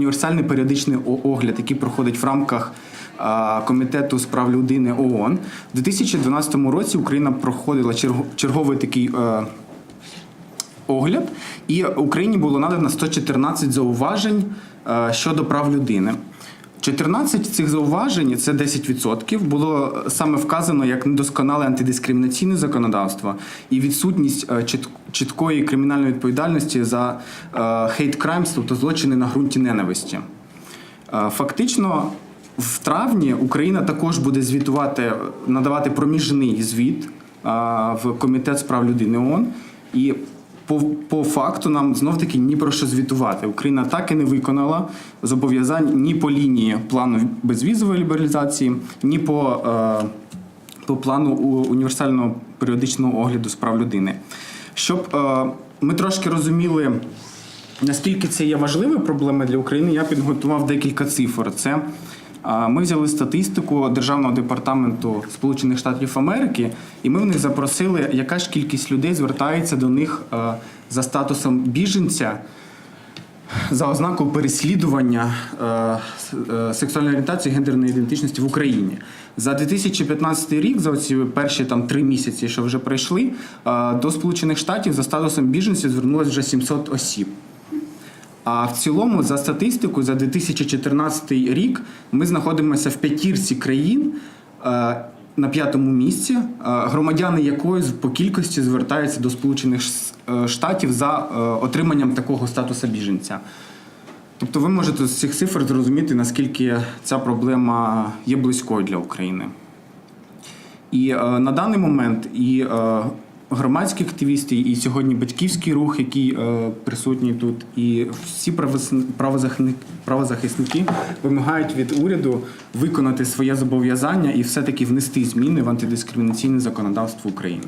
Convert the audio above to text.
Універсальний періодичний огляд, який проходить в рамках комітету з прав людини ООН. У 2012 році Україна проходила черго- черговий такий е, огляд, і Україні було надано 114 зауважень е, щодо прав людини. 14 цих зауважень, це 10%, було саме вказано як недосконале антидискримінаційне законодавство і відсутність е, чіткої кримінальної відповідальності за е, hate crimes, тобто злочини на ґрунті ненависті. Е, Фактично, в травні Україна також буде звітувати, надавати проміжний звіт в комітет з прав людини ООН. І по, по факту нам знов таки ні про що звітувати. Україна так і не виконала зобов'язань ні по лінії плану безвізової лібералізації, ні по, е, по плану універсального періодичного огляду з прав людини. Щоб е, ми трошки розуміли. Наскільки це є важливою проблемою для України, я підготував декілька цифр. Це ми взяли статистику Державного департаменту Сполучених Штатів Америки, і ми в них запросили, яка ж кількість людей звертається до них за статусом біженця за ознакою переслідування е, е, сексуальної орієнтації гендерної ідентичності в Україні. За 2015 рік, за ці перші там три місяці, що вже пройшли, е, до Сполучених Штатів за статусом біженців звернулося вже 700 осіб. А в цілому, за статистикою, за 2014 рік ми знаходимося в п'ятірці країн е, на п'ятому місці, е, громадяни якої по кількості звертаються до Сполучених е, Штатів за отриманням такого статусу біженця. Тобто ви можете з цих цифр зрозуміти, наскільки ця проблема є близькою для України. І на даний момент і громадські активісти, і сьогодні батьківський рух, який е, присутній тут, і всі правозахисни- правозахисни- правозахисники вимагають від уряду виконати своє зобов'язання і все-таки внести зміни в антидискримінаційне законодавство України.